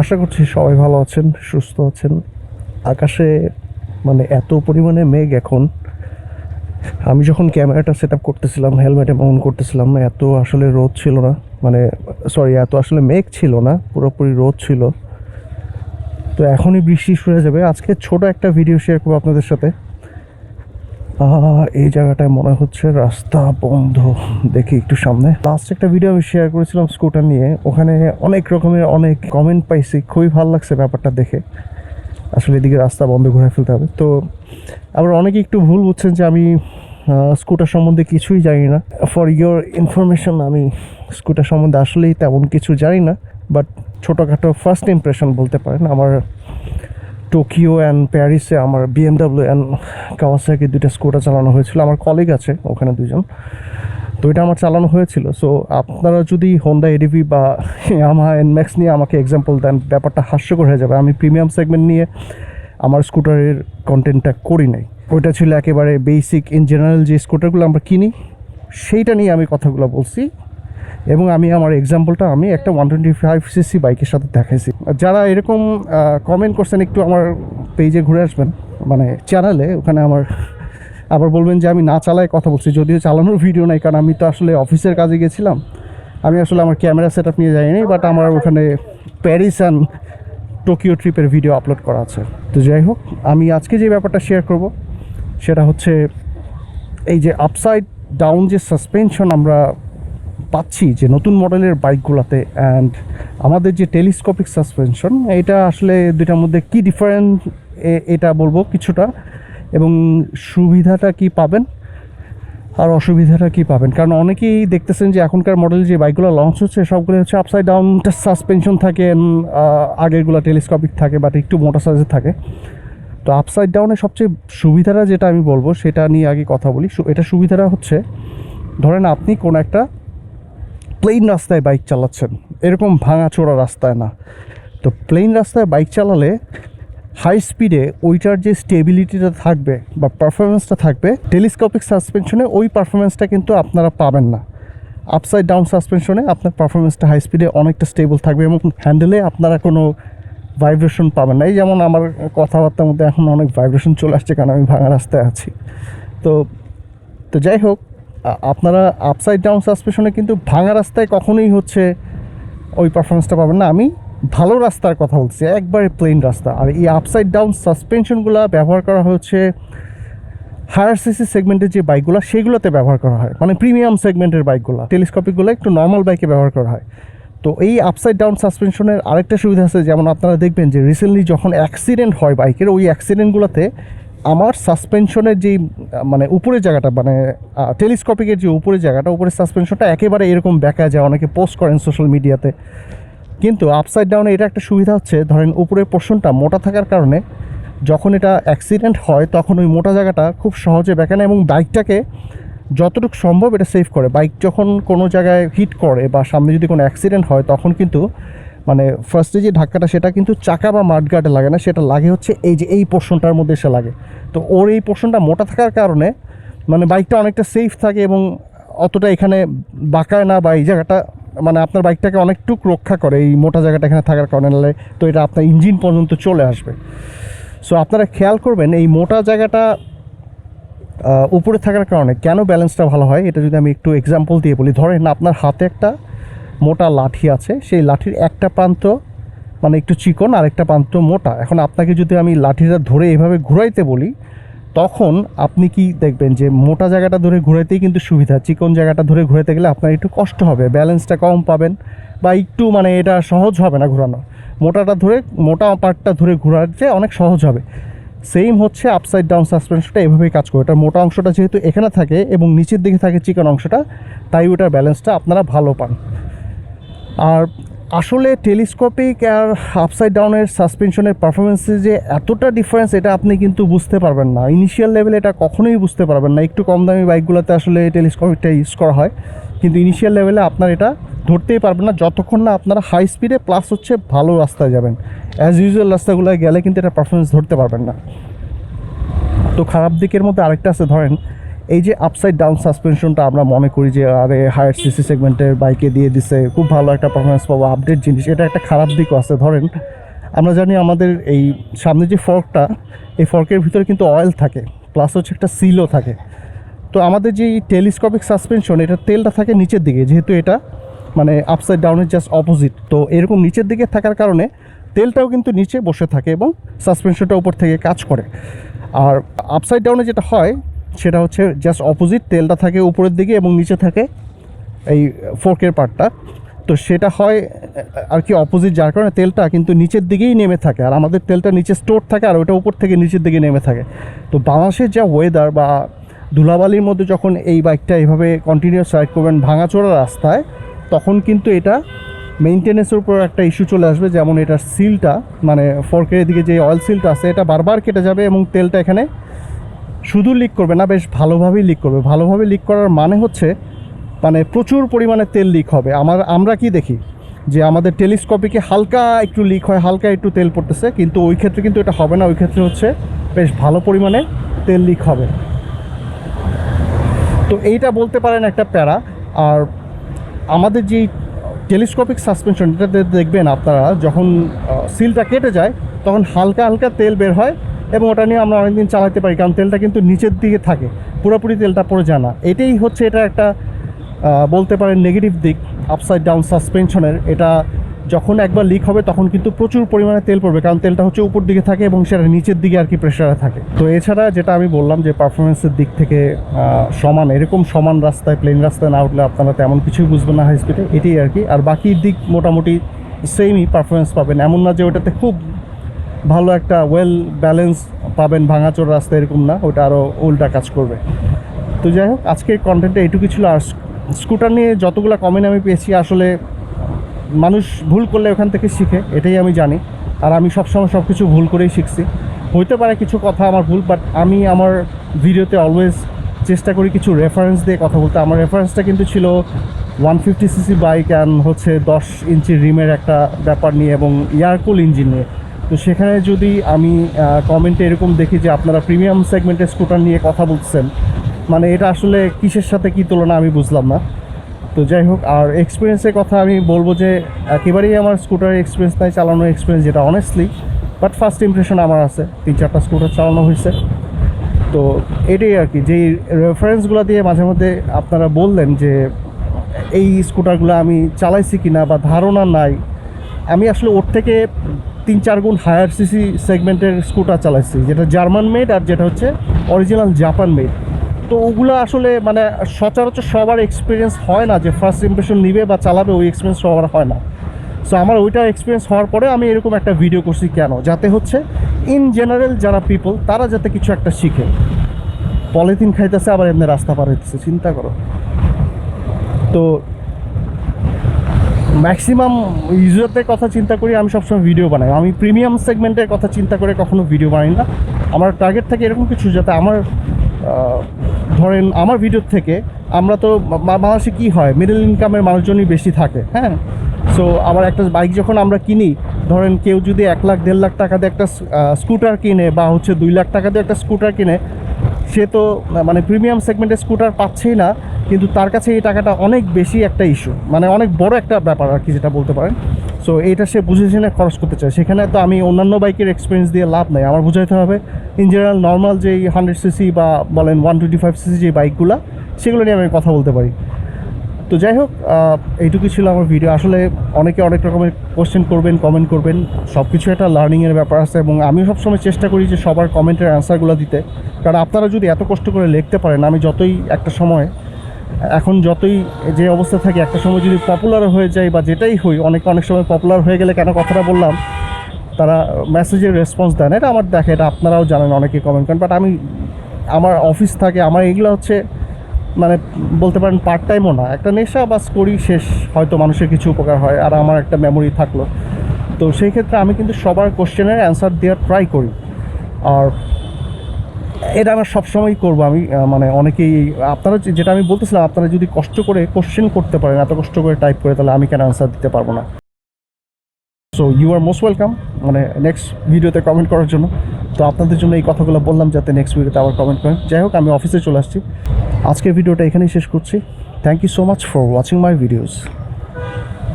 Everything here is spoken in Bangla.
আশা করছি সবাই ভালো আছেন, সুস্থ আছেন। আকাশে মানে এত পরিমাণে মেঘ এখন। আমি যখন ক্যামেরাটা সেট আপ করতেছিলাম, হেলমেটে মাউন্ট করতেছিলাম এত আসলে রোদ ছিল না। মানে সরি এত আসলে মেঘ ছিল না, পুরোপুরি রোদ ছিল। তো এখনই বৃষ্টি শুরু হয়ে যাবে। আজকে ছোট একটা ভিডিও শেয়ার করব আপনাদের সাথে। এই জায়গাটায় মনে হচ্ছে রাস্তা বন্ধ। দেখি একটু সামনে। লাস্ট একটা ভিডিও আমি শেয়ার করেছিলাম স্কুটার নিয়ে। ওখানে অনেক রকমের অনেক কমেন্ট পাইছি। খুবই ভালো লাগছে ব্যাপারটা দেখে। আসলে এদিকে রাস্তা বন্ধ ঘুরে ফেলতে হবে। তো, আবার অনেকে একটু ভুল বুঝছেন যে আমি স্কুটার সম্বন্ধে কিছুই জানি না। ফর ইয়োর ইনফরমেশন আমি স্কুটার সম্বন্ধে আসলেই তেমন কিছু জানি না। বাট ছোটোখাটো ফার্স্ট ইমপ্রেশন বলতে পারেন। আমার টোকিও অ্যান্ড প্যারিসে আমার বিএমডাব্লিউ অ্যান্ড কাওয়াসাকি দুইটা স্কুটার চালানো হয়েছিল। আমার কলিগ আছে, ওখানে দুজন তো এটা আমার চালানো হয়েছিল। সো আপনারা যদি হোন্ডা এডিভি বা আমা এনম্যাক্স নিয়ে আমাকে এক্সাম্পল দেন, ব্যাপারটা হাস্যকর হয়ে যাবে। আমি প্রিমিয়াম সেগমেন্ট নিয়ে আমার স্কুটারের কন্টেন্টটা করি নাই। ওইটা ছিল একেবারে বেসিক ইন জেনারেল যে স্কুটারগুলো আমরা কিনি, সেইটা নিয়ে আমি কথাগুলো বলছি। এবং আমি আমার এক্সাম্পলটা আমি একটা ওয়ান টোয়েন্টি ফাইভ সিসি বাইকের সাথে দেখাইছি। যারা এরকম কমেন্ট করছেন, একটু আমার পেজে ঘুরে আসবেন মানে চ্যানেলে ওখানে আমার আবার বলবেন যে, আমি না চালায় কথা বলছি, যদিও চালানোর ভিডিও নাই, কারণ আমি তো আসলে অফিসের কাজে গেছিলাম। আমি আসলে আমার ক্যামেরা সেট আপ নিয়ে যাইনি বাট আমার ওখানে প্যারিস অ্যান্ড টোকিও ট্রিপের ভিডিও আপলোড করা আছে। তো যাই হোক, আমি আজকে যে ব্যাপারটা শেয়ার করব, সেটা হচ্ছে এই যে আপসাইড ডাউন যে সাসপেনশন আমরা পাচ্ছি যে নতুন মডেলের বাইকগুলোতে অ্যান্ড আমাদের যে টেলিস্কোপিক সাসপেনশন এটা আসলে দুইটার মধ্যে কি ডিফারেন্ট এটা বলব কিছুটা, এবং সুবিধাটা কি পাবেন আর অসুবিধাটা কি পাবেন? কারণ অনেকেই দেখতেছেন যে এখনকার মডেল যে বাইকগুলো লঞ্চ হচ্ছে, সবগুলো হচ্ছে আপসাইড ডাউন সাসপেনশন থাকে আগেরগুলো টেলিস্কোপিক থাকে বাট একটু মোটা সাইজে থাকে। তো আপসাইড ডাউনের সবচেয়ে সুবিধাটা যেটা আমি বলব, সেটা নিয়ে আগে কথা বলি। এটা সুবিধাটা হচ্ছে, ধরেন আপনি কোনো একটা প্লেন রাস্তায় বাইক চালাচ্ছেন। এরকম ভাঙাচোরা রাস্তায় না। তো প্লেন রাস্তায় বাইক চালালে হাই স্পিডে ওইটার যে স্টেবিলিটিটা থাকবে বা পারফরমেন্সটা থাকবে টেলিস্কোপিক সাসপেনশনে ওই পারফরমেন্সটা কিন্তু আপনারা পাবেন না। আপসাইড ডাউন সাসপেনশনে আপনার পারফরমেন্সটা হাই স্পিডে অনেকটা স্টেবল থাকবে এবং হ্যান্ডেলে আপনারা কোনো ভাইব্রেশন পাবেন না। এই যেমন আমার কথাবার্তার মধ্যে এখন অনেক ভাইব্রেশন চলে আসছে কারণ আমি ভাঙা রাস্তায় আছি। তো তো যাই হোক আপনারা আপসাইড ডাউন সাসপেনশনে কিন্তু ভাঙা রাস্তায় কখনোই হচ্ছে ওই পারফরমেন্সটা পাবেন না। আমি ভালো রাস্তার কথা বলছি, একবারে প্লেন রাস্তা। আর এই আপসাইড ডাউন সাসপেনশনগুলো ব্যবহার করা হচ্ছে হায়ার সিসি সেগমেন্টের যে বাইকগুলো সেগুলোতে ব্যবহার করা হয়। মানে প্রিমিয়াম সেগমেন্টের বাইকগুলো টেলিস্কোপিকগুলো একটু নর্মাল বাইকে ব্যবহার করা হয়। তো এই আপসাইড ডাউন সাসপেনশনের আরেকটা সুবিধা আছে, যেমন আপনারা দেখবেন যে রিসেন্টলি যখন অ্যাক্সিডেন্ট হয় বাইকের ওই অ্যাক্সিডেন্টগুলোতে আমার সাসপেনশনের যেই মানে উপরের জায়গাটা মানে টেলিস্কোপিকের যে উপরের জায়গাটা, উপরের সাসপেনশনটা একেবারে এরকম বেঁকা যায়, অনেকে পোস্ট করেন সোশ্যাল মিডিয়াতে কিন্তু আপসাইড ডাউনে এটা একটা সুবিধা হচ্ছে, ধরেন উপরের পোর্শনটা মোটা থাকার কারণে যখন এটা অ্যাক্সিডেন্ট হয়, তখন ওই মোটা জায়গাটা খুব সহজে বেঁকে না এবং বাইকটাকে যতটুকু সম্ভব এটা সেভ করে। বাইক যখন কোনো জায়গায় হিট করে বা সামনে যদি কোনো অ্যাক্সিডেন্ট হয়, তখন কিন্তু মানে ফার্স্টে যে ধাক্কাটা, সেটা কিন্তু চাকা বা মাঠগার্ডে লাগে না, সেটা লাগে হচ্ছে এই যে, এই পোর্শনটার মধ্যে এসে লাগে। তো ওর এই পোর্শনটা মোটা থাকার কারণে মানে বাইকটা অনেকটা সেফ থাকে এবং অতটা এখানে বাঁকায় না বা এই জায়গাটা মানে আপনার বাইকটাকে অনেকটুক রক্ষা করে, এই মোটা জায়গাটা এখানে থাকার কারণে তো এটা আপনার ইঞ্জিন পর্যন্ত চলে আসবে। সো আপনারা খেয়াল করবেন, এই মোটা জায়গাটা উপরে থাকার কারণে কেন ব্যালেন্সটা ভালো হয়, এটা যদি আমি একটু এক্সাম্পল দিয়ে বলি। ধরেন আপনার হাতে একটা মোটা লাঠি আছে। সেই লাঠির একটা প্রান্ত মানে একটু চিকন আর একটা প্রান্ত মোটা। এখন আপনাকে যদি আমি লাঠিটা ধরে এভাবে ঘুরাইতে বলি, তখন আপনি কি দেখবেন যে মোটা জায়গাটা ধরে ঘুরাইতেই কিন্তু সুবিধা। চিকন জায়গাটা ধরে ঘুরাইতে গেলে আপনার একটু কষ্ট হবে, ব্যালেন্সটা কম পাবেন বা একটু মানে এটা সহজ হবে না ঘোরানো। মোটাটা ধরে, মোটা পার্টটা ধরে ঘোরাতে অনেক সহজ হবে। সেম হচ্ছে আপসাইড ডাউন সাসপেনশনটা এভাবেই কাজ করে। ওটার মোটা অংশটা যেহেতু এখানে থাকে এবং নিচের দিকে থাকে চিকন অংশটা, তাই ওটার ব্যালেন্সটা আপনারা ভালো পান। আর আসলে টেলিস্কোপিক আর আপসাইড ডাউনের সাসপেনশনের পারফরমেন্সে যে এতটা ডিফারেন্স এটা আপনি কিন্তু বুঝতে পারবেন না। ইনিশিয়াল লেভেলে এটা কখনোই বুঝতে পারবেন না। একটু কম দামি বাইকগুলোতে আসলে টেলিস্কোপিকটা ইউজ করা হয়। কিন্তু ইনিশিয়াল লেভেলে আপনার এটা ধরতেই পারবেন না। যতক্ষণ না আপনারা হাই স্পিডে প্লাস হচ্ছে ভালো রাস্তায় যাবেন। অ্যাজ ইউজুয়াল রাস্তাগুলো গেলে কিন্তু এটা পারফরমেন্স ধরতে পারবেন না। তো খারাপ দিকের মধ্যে আরেকটা আছে, ধরেন এই যে আপসাইড ডাউন সাসপেনশনটা আমরা মনে করি যে, আরে হায়ার সিসি সেগমেন্টের বাইকে দিয়ে দিছে, খুব ভালো একটা পারফরমেন্স পাবো আপডেট জিনিস, এটা একটা খারাপ দিকও আছে, ধরেন, আমরা জানি আমাদের এই সামনে যে ফর্কটা এই ফর্কের ভিতরে কিন্তু অয়েল থাকে প্লাস হচ্ছে একটা সিলও থাকে। তো আমাদের যে টেলিস্কোপিক সাসপেনশন এটা তেলটা থাকে নিচের দিকে, যেহেতু এটা মানে আপসাইড ডাউনের জাস্ট অপোজিট তো এরকম নিচের দিকে থাকার কারণে তেলটাও কিন্তু নিচে বসে থাকে এবং সাসপেনশনটা উপর থেকে কাজ করে। আর আপসাইড ডাউনে যেটা হয় সেটা হচ্ছে জাস্ট অপোজিট তেলটা থাকে উপরের দিকে এবং নিচে থাকে এই ফোর্কের পার্টটা তো সেটা হয়, আর কি অপোজিট যার কারণে তেলটা কিন্তু নিচের দিকেই নেমে থাকে, আর আমাদের তেলটা নিচে স্টোর থাকে আর ওটা উপর থেকে নিচের দিকে নেমে থাকে। তো বাংলাদেশের যা ওয়েদার বা ধুলাবালির মধ্যে যখন এই বাইকটা এইভাবে কন্টিনিউয়াস রাইড করবেন ভাঙাচোরা রাস্তায়, তখন কিন্তু এটা মেনটেনেন্সের উপর একটা ইস্যু চলে আসবে, যেমন এটার সিলটা মানে ফোর্কের দিকে যে অয়েল সিলটা আছে, এটা বারবার কেটে যাবে এবং তেলটা এখানে শুধু লিক করবে না, বেশ ভালোভাবেই লিক করবে। ভালোভাবে লিক করার মানে হচ্ছে মানে প্রচুর পরিমাণে তেল লিক হবে। আমার, আমরা কি দেখি? যে আমাদের টেলিস্কোপিকে হালকা একটু লিক হয়, হালকা একটু তেল পড়তেছে, কিন্তু ওই ক্ষেত্রে কিন্তু এটা হবে না। ওই ক্ষেত্রে হচ্ছে বেশ ভালো পরিমাণে তেল লিক হবে। তো এইটা বলতে পারেন একটা প্যারা। আর আমাদের যেই টেলিস্কোপিক সাসপেনশন এটাতে দেখবেন আপনারা, যখন সিলটা কেটে যায়, তখন হালকা হালকা তেল বের হয় এবং ওটা নিয়ে আমরা অনেকদিন চালাতে পারি, কারণ তেলটা কিন্তু নিচের দিকে থাকে। পুরোপুরি তেলটা পড়ে যায় না। এটাই হচ্ছে এটা একটা বলতে পারেন নেগেটিভ দিক আপসাইড ডাউন সাসপেনশনের এটা যখন একবার লিক হবে, তখন কিন্তু প্রচুর পরিমাণে তেল পড়বে, কারণ তেলটা হচ্ছে উপর দিকে থাকে এবং সেটা নিচের দিকে আর কি প্রেশারে থাকে। তো এছাড়া যেটা আমি বললাম যে পারফরমেন্সের দিক থেকে সমান, এরকম সমান রাস্তায় প্লেন রাস্তায় না উঠলে আপনারা তেমন কিছুই বুঝবেন না হাই স্পিডে এটাই আর কি। আর বাকি দিক মোটামুটি সেমই পারফরমেন্স পাবেন। এমন না যে ওটাতে খুব ভালো একটা ওয়েল ব্যালেন্স পাবেন ভাঙাচোর রাস্তা এরকম না, ওটা আরও উল্টা কাজ করবে। তো যাই হোক, আজকের কন্টেন্টটা এইটুকু ছিল। আর স্কুটার নিয়ে যতগুলো কমেন্ট আমি পেয়েছি, আসলে মানুষ ভুল করলে ওখান থেকে শিখে, এটাই আমি জানি। আর আমি সবসময় সব কিছু ভুল করেই শিখছি। হইতে পারে কিছু কথা আমার ভুল বাট আমি আমার ভিডিওতে অলওয়েজ চেষ্টা করি কিছু রেফারেন্স দিয়ে কথা বলতে। আমার রেফারেন্সটা কিন্তু ছিল one fifty CC bike and হচ্ছে দশ ইঞ্চি রিমের একটা ব্যাপার নিয়ে এবং এয়ারকুল ইঞ্জিন নিয়ে। তো সেখানে যদি আমি কমেন্টে এরকম দেখি যে আপনারা প্রিমিয়াম সেগমেন্টের স্কুটার নিয়ে কথা বলছেন মানে এটা আসলে কিসের সাথে কী তুলনা আমি বুঝলাম না। তো যাই হোক, আর এক্সপিরিয়েন্সের কথা আমি বলব যে একেবারেই আমার স্কুটারের এক্সপিরিয়েন্স নাই, চালানোর এক্সপিরিয়েন্স যেটা অনেস্টলি বাট ফার্স্ট ইমপ্রেশন আমার আছে। তিন চারটা স্কুটার চালানো হয়েছে। তো এটাই আর কি, যেই রেফারেন্সগুলো দিয়ে মাঝে মধ্যে আপনারা বললেন যে এই স্কুটারগুলো আমি চালাইছি কিনা বা ধারণা নাই, আমি আসলে ওর থেকে তিন চার গুণ হায়ার সিসি সেগমেন্টের স্কুটার চালাইছি, যেটা জার্মান মেড আর যেটা হচ্ছে অরিজিনাল জাপান মেড তো ওগুলো আসলে মানে সচরাচর সবার এক্সপিরিয়েন্স হয় না যে ফার্স্ট ইমপ্রেশন নিবে বা চালাবে, ওই এক্সপিরিয়েন্স সবার হয় না। সো আমার ওইটা এক্সপিরিয়েন্স হওয়ার পরে আমি এরকম একটা ভিডিও করছি কেন? যাতে হচ্ছে ইন জেনারেল যারা পিপল তারা যাতে কিছু একটা শিখে। পলিথিন খাইতেছে, আবার এমনি রাস্তা পার হইতেছে, চিন্তা করো। তো ম্যাক্সিমাম ইউজারদের কথা চিন্তা করি, আমি সবসময় ভিডিও বানাই। আমি প্রিমিয়াম সেগমেন্টের কথা চিন্তা করে কখনো ভিডিও বানাই না। আমার টার্গেট থাকে এরকম কিছু যাতে আমার ধরেন আমার ভিডিওর থেকে আমরা তো বাংলাদেশে কী হয়? মিডল ইনকামের মানুষজনই বেশি থাকে হ্যাঁ? সো আবার একটা বাইক যখন আমরা কিনি, ধরেন কেউ যদি এক লাখ, দেড় লাখ টাকা দিয়ে একটা স্কুটার কিনে বা হচ্ছে দুই লাখ টাকা দিয়ে একটা স্কুটার কিনে সে তো মানে প্রিমিয়াম সেগমেন্টের স্কুটার পাচ্ছেই না, কিন্তু তার কাছে এই টাকাটা অনেক বেশি একটা ইস্যু মানে অনেক বড় একটা ব্যাপার আর কি যেটা বলতে পারেন। সো এটা সে বুঝে শুনে খরচ করতে চায়। সেখানে তো আমি অন্যান্য বাইকের এক্সপিরিয়েন্স দিয়ে লাভ নেই। আমার বুঝাইতে হবে ইন জেনারেল নর্মাল যেই হান্ড্রেড সিসি বা বলেন ওয়ান টোয়েন্টি ফাইভ সিসি যে বাইকগুলো, সেগুলো নিয়ে আমি কথা বলতে পারি। তো যাই হোক এইটুকুই ছিল আমার ভিডিও আসলে অনেকে অনেক রকমের কোশ্চেন করবেন কমেন্ট করবেন। সব কিছু একটা লার্নিংয়ের ব্যাপার আছে এবং আমি সবসময় চেষ্টা করি যে সবার কমেন্টের অ্যান্সারগুলো দিতে। কারণ আপনারা যদি এত কষ্ট করে লিখতে পারেন, আমি যতই একটা সময়, এখন যতই যে অবস্থা থাকে, একটা সময় যদি পপুলার হয়ে যায় বা যেটাই হই, অনেক অনেক সময় পপুলার হয়ে গেলে কেন কথাটা বললাম? তারা মেসেজের রেসপন্স দেন। এটা আমার দেখে, এটা আপনারাও জানেন, অনেকে কমেন্ট করেন। বাট আমি আমার অফিস থাকে, আমার এগুলো হচ্ছে মানে বলতে পারেন পার্ট টাইমও না, একটা নেশা বাস করি শেষ, হয়তো মানুষের কিছু উপকার হয়, আর আমার একটা মেমোরি থাকল। তো সেই ক্ষেত্রে আমি কিন্তু সবার কোশ্চেনের অ্যান্সার দেওয়ার ট্রাই করি। আর এটা আমার সবসময় করব আমি মানে অনেকেই, আপনারা যেটা আমি বলতেছিলাম, আপনারা যদি কষ্ট করে কোশ্চেন করতে পারেন, এত কষ্ট করে টাইপ করে, তাহলে আমি কেন অ্যান্সার দিতে পারব না? So you are most welcome মানে নেক্সট ভিডিওতে কমেন্ট করার জন্য। তো আপনাদের জন্য এই কথাগুলো বললাম যাতে নেক্সট ভিডিওতে আবার কমেন্ট করেন। যাই হোক, আমি অফিসে চলে আসছি। আজকের ভিডিওটা এখানেই শেষ করছি। Thank you so much for watching my videos